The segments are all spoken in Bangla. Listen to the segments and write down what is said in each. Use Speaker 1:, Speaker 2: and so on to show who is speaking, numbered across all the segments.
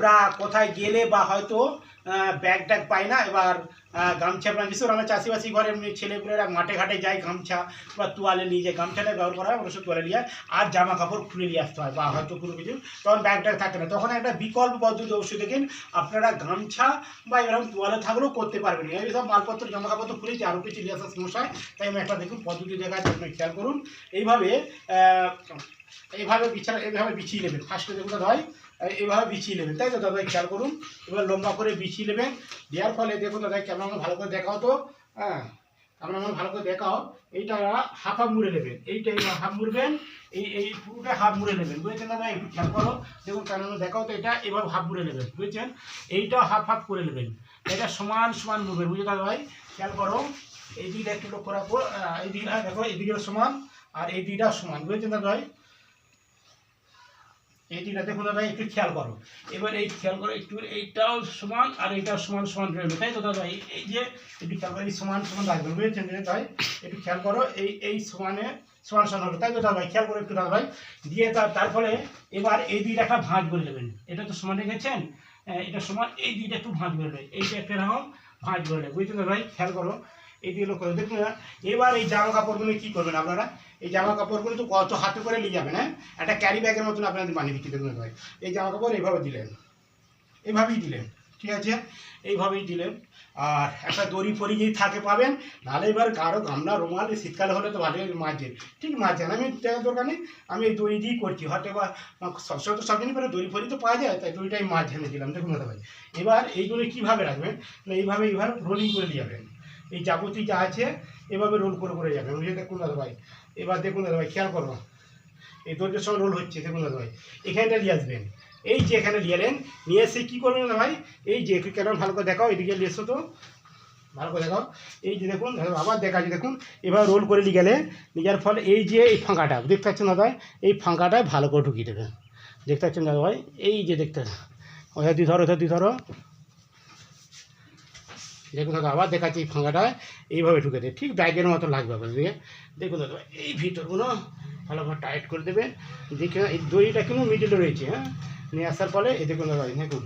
Speaker 1: আমরা কোথায় গেলে বা হয়তো ব্যাগ ট্যাগ পাই না। এবার গামছা প্রাণ বিশেষ আমরা চাষিবাসি ঘরের ছেলেপুলেরা মাঠে ঘাটে যায়, গামছা বা তোয়ালে নিয়ে যায়, গামছাটা ব্যবহার করা হয় অবশ্য তোয়ালে নিয়ে আর জামা কাপড় খুলে নিয়ে আসতে হয় বা হয়তো কোনো কিছু, তখন ব্যাগ ট্যাগ থাকে না। তখন একটা বিকল্প পদ্ধতি অবশ্যই দেখেন, আপনারা গামছা বা এরকম তোয়ালে থাকলেও করতে পারবেন। এই সব মালপত্র জামা কাপড় তো খুলেছি আরও কিছু নিয়ে আসার সমস্যা তাই আমি একটা দেখুন পদ্ধতি দেখাচ্ছি আপনি খেয়াল করুন। এইভাবে এইভাবে বিছানা এইভাবে বিছিয়ে নেবেন। ফার্স্টে দাদা ভাই এইভাবে বিছিয়ে নেবেন। তাই তো দাদা খেয়াল করুন। এবার লম্বা করে বিছিয়ে নেবেন। দেওয়ার ফলে দেখুন দাদা আমার ভালো করে দেখাও তো। হ্যাঁ আমার ভালো করে দেখাও। এইটা হাফ হাফ মুড়ে নেবেন। এইটা হাফ মুড়বেন। এই এই পুরোটা হাফ মুড়ে নেবেন। বুঝেছেন দাদা একটু খেয়াল করো। দেখুন কেমন দেখাও তো এটা। এবার হাফ মুড়ে নেবেন। বুঝেছেন? এইটা হাফ হাফ করে নেবেন। এটা সমান সমান মুড়বেন। বুঝে দাদা ভাই? খেয়াল করো। এই দিকটা একটু লক্ষ্য আহ, এই দিকটা দেখো এই দিকটা সমান আর এই দিকটা সমান। বুঝেছেন দাদা ভাই? এই দিকটা দেখুন দাদা একটু খেয়াল করো। এবার এই খেয়াল করো একটু, এইটাও সমান আর এইটাও সমান সমান রইবে তাই তো দাদা? এই- যে একটু খেয়াল করো, এই সমান সমান রাখবেন বুঝেছেন যে তাই একটু খেয়াল করো, এই এই সমানে সমান সমান হবে, তাই তো দাদা ভাই? খেয়াল করো একটু দাদা ভাই। দিয়ে তার তারপরে এবার এই দিকটা একটা ভাঁজ করে নেবেন। এটা তো সমান রেখেছেন এটা সমান, এই দিকটা একটু ভাঁজ করে নেবেন। এইটা একটা এরকম ভাঁজ করে নেবেন দাদা ভাই? খেয়াল করো। এই দিকে লক্ষ্য। দেখুন না, এবার এই জামা কাপড়গুলো কী করবেন আপনারা? এই জামা কাপড়গুলো তো কত হাতে করে নিয়ে যাবেন হ্যাঁ? একটা ক্যারি ব্যাগের মতন আপনাদের বানিয়ে দিচ্ছি দেখুন ভাই। এই জামা কাপড় এইভাবে দিলেন। এইভাবেই দিলেন ঠিক আছে? এইভাবেই দিলেন। আর একটা দড়ি ফড়ি যদি থাকে পাবেন নাহলে এবার কারও গামলা রুমাল শীতকালে হলে তো ভালো মাঝে ঠিক মাঝে আমি দরকার নেই আমি এই দড়ি দিয়েই করছি। হয়তো বা সবসময় তো সব জিনিস পরে দড়ি ফড়ি তো পাওয়া যায় তাই দড়িটাই ঢেলে দিলাম দেখুন দাদা ভাই। এবার এইগুলো কীভাবে রাখবেন? না এইভাবে এইভাবে রোলিং করে দিয়ে যাবেন। এই যাবতীয় যা আছে, এভাবে রোল করে করে যাবেন বুঝে দেখুন দাদা ভাই, এবার দেখুন দাদা ভাই, খেয়াল করো। এই দড়িটার সঙ্গে রোল হচ্ছে, দেখুন দাদা ভাই। এখানটা নিয়ে আসবেন। এই যে এখানে নিয়ে এলেন, নিয়ে এসে কী করবেন দাদা ভাই? এই যে কেন ভালো করে দেখাও, এদিকে নিয়ে এসো তো। ভালো করে দেখাও। এই যে দেখুন আবার দেখা আছে দেখুন। এবার রোল করে নিয়ে গেলে যাওয়ার ফলে এই যে এই ফাঁকাটা, দেখতে পাচ্ছেন দাদা এই ফাঁকাটায় ভালো করে ঢুকিয়ে দেবেন। দেখতে পাচ্ছেন দাদা ভাই? এই যে দেখতে ওটা দিয়ে ধরো ওটা দিয়ে ধরো। দেখুন দাদা, আবার দেখাচ্ছি এই ফাঁকাটা এইভাবে ঢুকে দেবে ঠিক ব্যাগের মতো লাগবে আপনার দিয়ে দেখুন দাদা, এই ভিতরগুলো ভালোভাবে টাইট করে দেবে। দেখে এই দড়িটা কিন্তু মিডিলে রয়েছে হ্যাঁ? নিয়ে আসার ফলে, এই দেখুন দাদা দেখুন।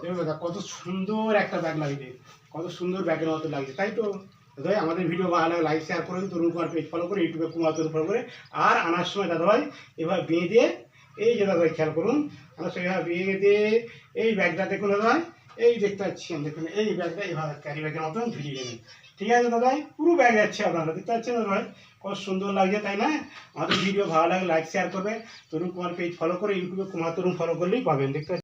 Speaker 1: দেখুন দাদা, কত সুন্দর একটা ব্যাগ লাগছে। কত সুন্দর ব্যাগের মতো লাগছে, তাই তো? দাদাভাই আমাদের ভিডিও ভালো লাইক শেয়ার করুন তরুণ কুমার পেজ ফলো করে ইউটিউবে কুমার তরুণ ফলো করে। আর আনার সময় দাদা ভাই এভাবে বেঁধে এই যে দাদা ভাই, খেয়াল করুন। আনার সময় এভাবে বেঁধে এই ব্যাগটা দেখুন দাদা ভাই। এই দেখতে পাচ্ছেন, দেখুন, এই ব্যাগটা এইভাবে ক্যারি ব্যাগের মতন ঝুলিয়ে দেবেন ঠিক আছে দাদা পুরো ব্যাগ যাচ্ছে আপনারা দেখতে পাচ্ছেন দাদা ভাই কত সুন্দর লাগছে, তাই না? আমাদের ভিডিও ভালো লাগে লাইক শেয়ার করবে। তরুণ কুমার পেজ ফলো করে ইউটিউবে কুমার তরুণ ফলো করলেই পাবেন, দেখতে?